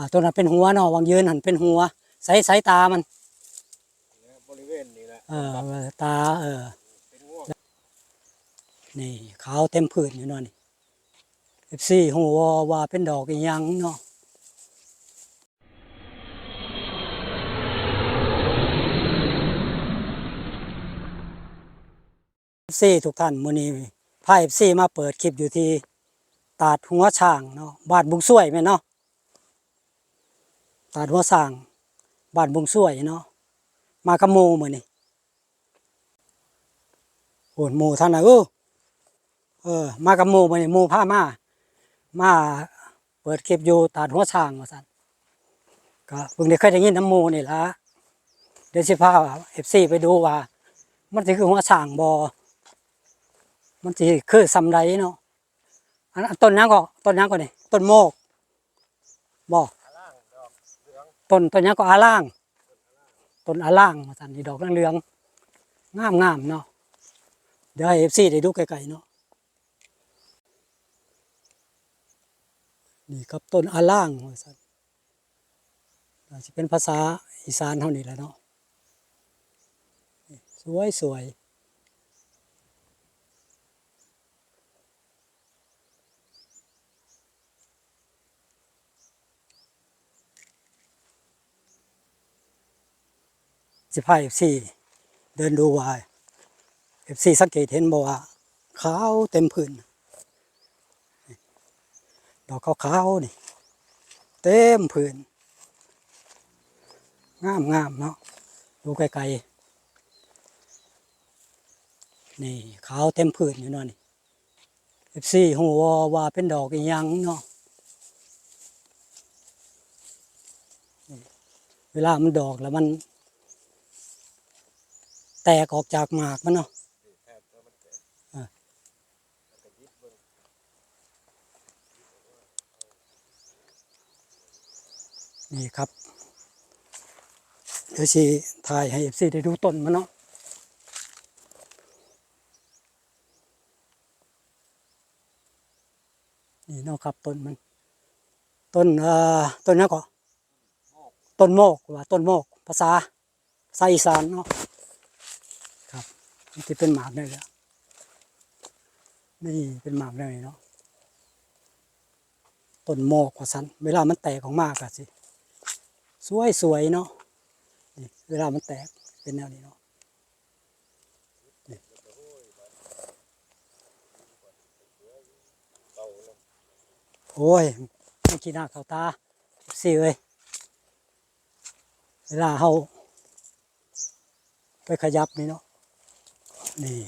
อ่าตัวนั้นเป็นหัวเนาะวางยืนหันเป็นหัวใส่สายตามันบริเวณนี้แหละเออตาเออเป็นง่วงนี่ขาวเต็มผืนอยู่เนาะนี่เอฟซีหัวว่าเป็นดอกอีหยังเนาะเอฟซีทุกท่านมื้อนี้พาเอฟซีมาเปิดคลิปอยู่ที่ตาดหัวช้างเนาะบ้านบุงช่วยแม่นเนาะ ตาดหัวช้างบ้านบงช่วยเนาะมากับหมู่มื้อนี้โอนหมู่ท่านน่ะเออเออ มากับหมู่มานี่หมู่พามามาเปิดคลิปอยู่ตาดหัวช้างว่าซั่นก็เพิ่งได้เคยได้ยินน้ำหมู่นี่ล่ะเดี๋ยวสิพา FC ไปดูว่า มันสิคือหัวช้างบ่มันสิคือซำใดเนาะอันต้นหยังก็ต้นหยังก็นี่ต้นโมกบ่ล่างดอกเหลือง ต้นต้นหยังก็อาล่างต้นอาล่างว่าซั่นนี่ดอกเหลืองๆงามเนาะเดี๋ยวให้ FC ได้ดูไกลๆเนาะนี่ครับต้นอาล่างว่าซั่นอาจจะเป็นภาษาอีสานเท่านี้แหละเนาะสวยสวย สิพายเอฟซีเดินดูว่าเอฟซีสังเกตเห็นบอกว่าขาวเต็มพื้นดอกขาวๆนี่ เต็มพื้นงามงามๆเนาะดูไกลๆนี่ขาวเต็มพื้นอยู่เนาะนี่เอฟซีหัวว่าเป็นดอกอยังเนาะเวลามันดอกแล้วมัน ตกออกจากหมากมันเนาะนี่ครับ เดี๋ยวสิถ่ายให้เอฟซีได้ดูต้นมันเนาะนี่เนาะครับต้นมัน ต้นเอ่อต้นนี้ก็ต้นโมกว่าต้นโมก ภาษาภาษาอีสานเนาะ ที่เป็นหมากได้แล้วนี่เป็นหมากได้เนาะต้นโมกว่าสันเวลามันแตกออกมากอะสิสวยสวยๆเนาะนี่เวลามันแตกเป็นแนวนี้เนาะโอ้ยไม่กินหน้าเขาตาสิเอ้ยเวลาเขาไปขยับนี่เนาะ นี่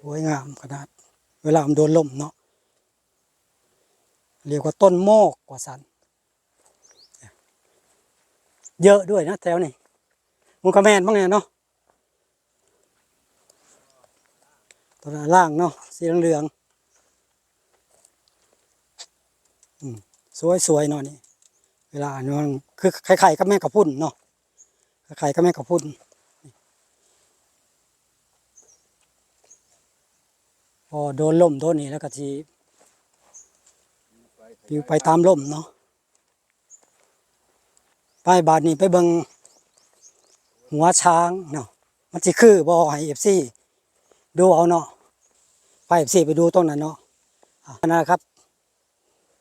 สวยงามขนาด เวลามันโดนลมเนาะ เรียกว่าต้นโมกกว่าสัน เยอะด้วยนะแถวนี้มุกระแมนบ้างเนี่ยเนาะตัวล่างเนาะ สีเหลืองสวยๆเนาะนี่ เวลาเนาะคือไข่ๆก็แม่กระพุ่นเนาะ ไข่ๆก็แม่งกระพุ่นพอโดนลมโดนนี่แล้วก็ทีปิวไปตามลมเนาะไปบาดนี้ไปเบิงหัวช้างเนาะมันสิคือบ่ให้เอฟซีดูเอาเนาะไปเอฟซีไปดูตรงนั้นเนาะนะครับ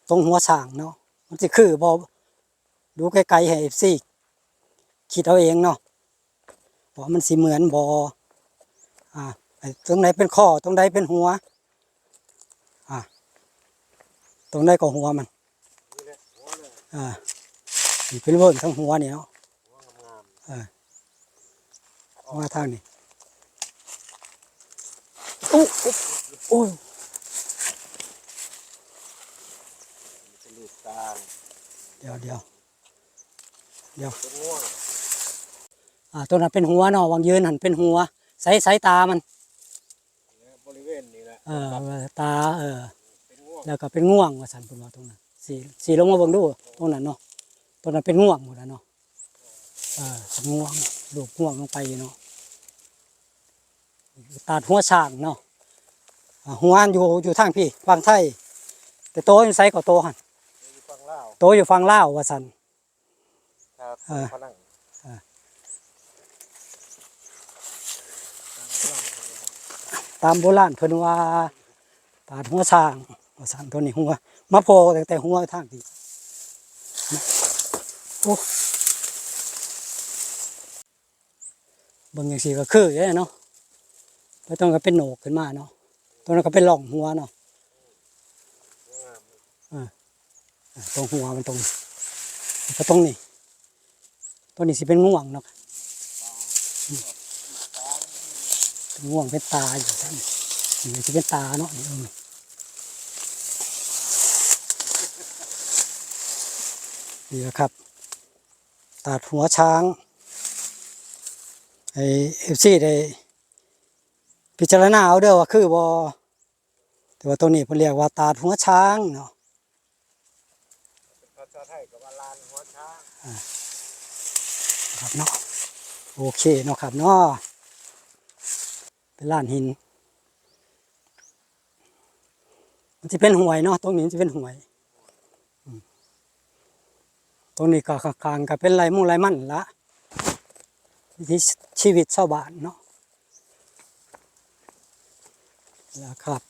ตรงหัวช้างเนาะมันสิคือบ่ดูไกลๆให้เอฟซี คิดเอาเองเนาะว่ามันสิเหมือนบ่อ่าตรงไหนเป็นข้อตรงไหนเป็นหัว อ่าตรงไหนก็หัวมันอ่านี่เป็นเวิร์นทั้งหัวนี่เนาะหัวงามเออมาทางนี้อู้โอ้ยๆมันจะลูกกลาเดี๋ยวเดี๋ยวเดี๋ยว อ่าตัวนั้นเป็นหัวเนาะวางยืนหันเป็นหัวใส่สายตามันนะบริเวณนี้แหละเออตาเออเป็นง่วงแล้วก็เป็นง่วงว่าสันเป็นว่าตรงนั้นสีสีลงมาเบิ่งดูตรงนั้นเนาะตรงนั้นเป็นง่วงหมดแล้วเนาะเออเป็นง่วงลูกง่วงลงไปเนาะตัดหัวช้างเนาะอ่าหัวอยู่อยู่ทางพี่ฝั่งไทย แต่โตอยู่ไสก็โตหั่นอยู่ฝั่งลาวโตอยู่ฝั่งลาวว่าซั่นครับเออฝรั่ง ตามโบราณเพิ่นว่าตาดหัวช้างว่าซั่นตัวนี้หัวมาโผล่ตั้งแต่หัวทางที่โอ้เบิ่งจังซี่ก็คืออยู่เนาะไปตรงก็เป็นโหนกขึ้นมาเนาะตรงนั้นก็เป็นร่องหัวเนาะตรงหัวมันตรงก็ตรงนี้ตรงนี้สิเป็นง่วงเนาะ ง่วงเป็นตาอยู่ท่านนี่สิเป็นตาเนาะนี่เออนี่แหละครับตาดหัวช้างไอเอฟซีได้พิจารณาเอาเด้อว่าคือบอแต่ว่าตัวนี้เพิ่นเรียกว่าตาดหัวช้างเนาะภาษาไทยกับว่าลานหัวช้างครับเนาะโอเคเนาะครับเนาะเป็น ล้านหิน มันจะเป็นหวยเนาะตรงนี้จะเป็นหวย ตรงนี้ก็ข้างก็เป็นไรมุ่งไรมั่นละวิถีชีวิตชาวบ้านเนาะแล้วครับ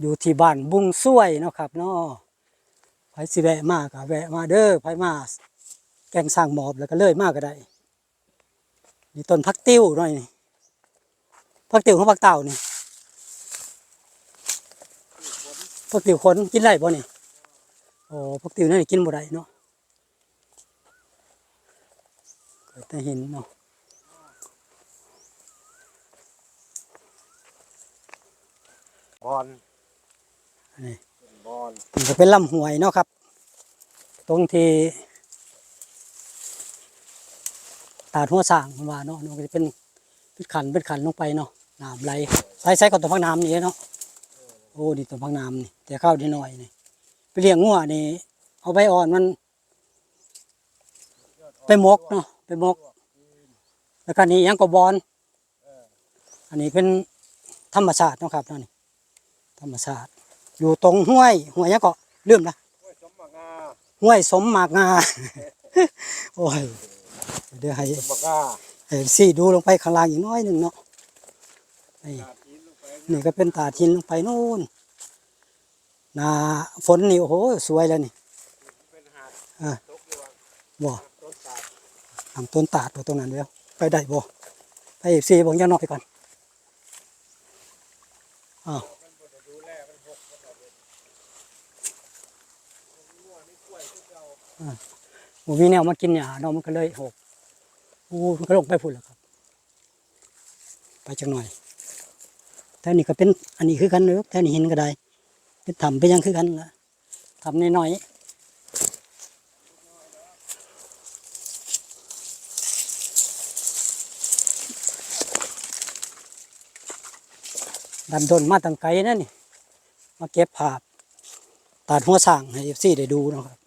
อยู่ที่บ้านบุ้งซ้วยเนาะครับเนาะไปสิแวะมากะแวะมาเด้อไปมาแกงสร้างหมอบแล้วก็เลยมากก็ได้นี่ต้นพักติ้วหน่อยนี่ พักติ้วของพักเต่านี่พักติ้วคนกินได้บ่นี่โอ้พักติ้วนั่นกินบ่ได้เนาะเกิดแต่เห็นเนาะบอลอันนี้บอลมันก็เป็นลำห้วยเนาะครับ ตรงที่ตาดหัวสร้างมันว่าเนาะมันก็จะเป็นเป็นขันเป็นขันลงไปเนาะ น้ำไหลใส่ใส่กับตัวพักน้ำนี่เนาะโอ้นี่ตัวพักน้ำนี่แต่ข้าวนิดหน่อยนี่ไปเลี้ยงงัวนี่เอาใบอ่อนมัน ไปหมกเนาะไปหมก แล้วก็นี่ยังก็บอลอันนี้เป็นธรรมชาติเนาะครับเนาะนี่ธรรมชาติ อยู่ตรงห้วยห้วยยังก็ลืมละห้วยสมบังาห้วยสมหมากงาโอ้ยเดี๋ยวให้สมบังาให้สี่ดูลงไปข้างล่างอีกน้อยหนึ่งเนาะ นี่นี่ก็เป็นตาทินลงไปนู่นนาฝนนี่โอ้โหสวยแล้วนี่หาดอ่าตกอยู่ว่าบ่ทำต้นตาดตัวตรงนั้นแล้วไปได้บ่ไปเอฟซีบอกยังนอกไปก่อนอ้าวหมูมีแนวมากินหญ้าเนาะมันก็เลยหกอู้มันก็ลงไปพุ่นแล้วครับ ไปจักหน่อย แต่นี่ก็เป็นอันนี้คือกันเด้อแต่นี่เห็นก็ได้เป็นทำไปยังคือกันละทำน้อยดันดนมาตั้งไกลนั่นนี่ มาเก็บภาพตัดหัวสร้างให้เอฟซีได้ดูนะครับ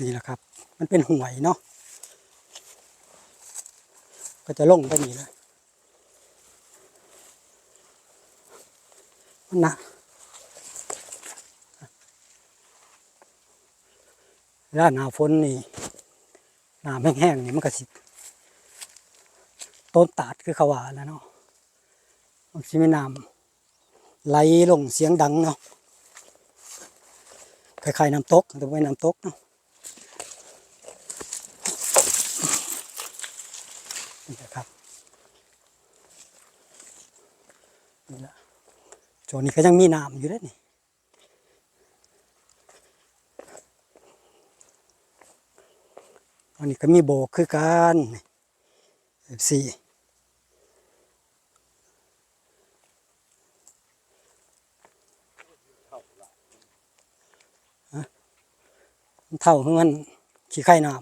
นี่แหละครับ มันเป็นห่วยเนาะก็จะลงไปนี่แหละ นะแล้วหนาฝนนี่น้ำแห้งๆนี่มันก็สิต้นตาดคือขาวาแล้วเนาะมันสิมีน้ำไหลลงเสียงดังเนาะคล้ายๆน้ำตกแต่ไม่น้ำตกเนาะนี่แหละครับนี่แหละ ช่วงนี้ก็ยังมีน้ำอยู่เลยนี่อันนี้ก็มีโบกคือกันสี่เท่าของมันขี้ไข่น้ำ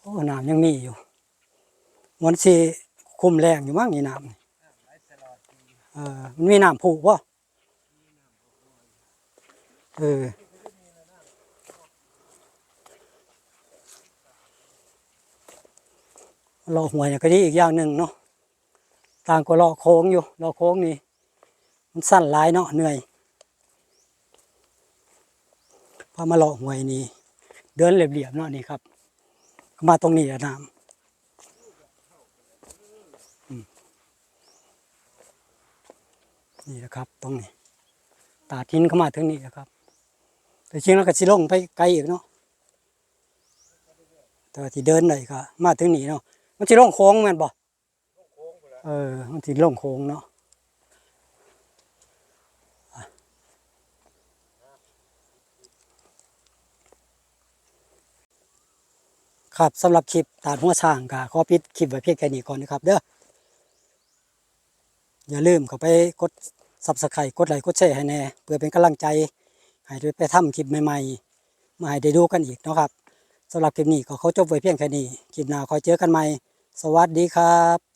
โอ้น้ำยังมีอยู่มันสิคุมแรงอยู่มั้งนี่น้ำนี เออมันมีน้ำผูกวะเออรอหวยก็ดีอีกอย่างหนึ่งเนาะต่างก็รอโค้งอยู่รอโค้งนี่มันสั้นหลายเนาะเหนื่อยพอมาเลาะหวยนี่เดินเรียบๆเนาะนี่ครับ มาตรงนี้อะน้ำอืม นี่นะครับ ตรงนี้ ตาทินเข้ามาถึงนี่นะครับ แต่จริงแล้วก็สิลงไปไกลอีกเนาะแต่ที่เดินได้ก็มาถึงนี่เนาะมันสิลงโค้งแม่นบ่โค้งไปแล้วเออ มันสิลงโค้งเนาะครับสำหรับคลิปตาดหัวช้างก็ขอปิดคลิปไว้เพียงแค่นี้ก่อนนะครับ เด้ออย่าลืมเข้าไปกด ซับสไครต์กดไลค์กดแชร์ให้แน่เพื่อเป็นกำลังใจให้ได้ไปทำคลิปใหม่ๆมาให้ได้ดูกันอีกนะครับสำหรับคลิปนี้ก็ขอจบไว้เพียงแค่นี้คลิปหน้าคอยเจอกันใหม่ สวัสดีครับ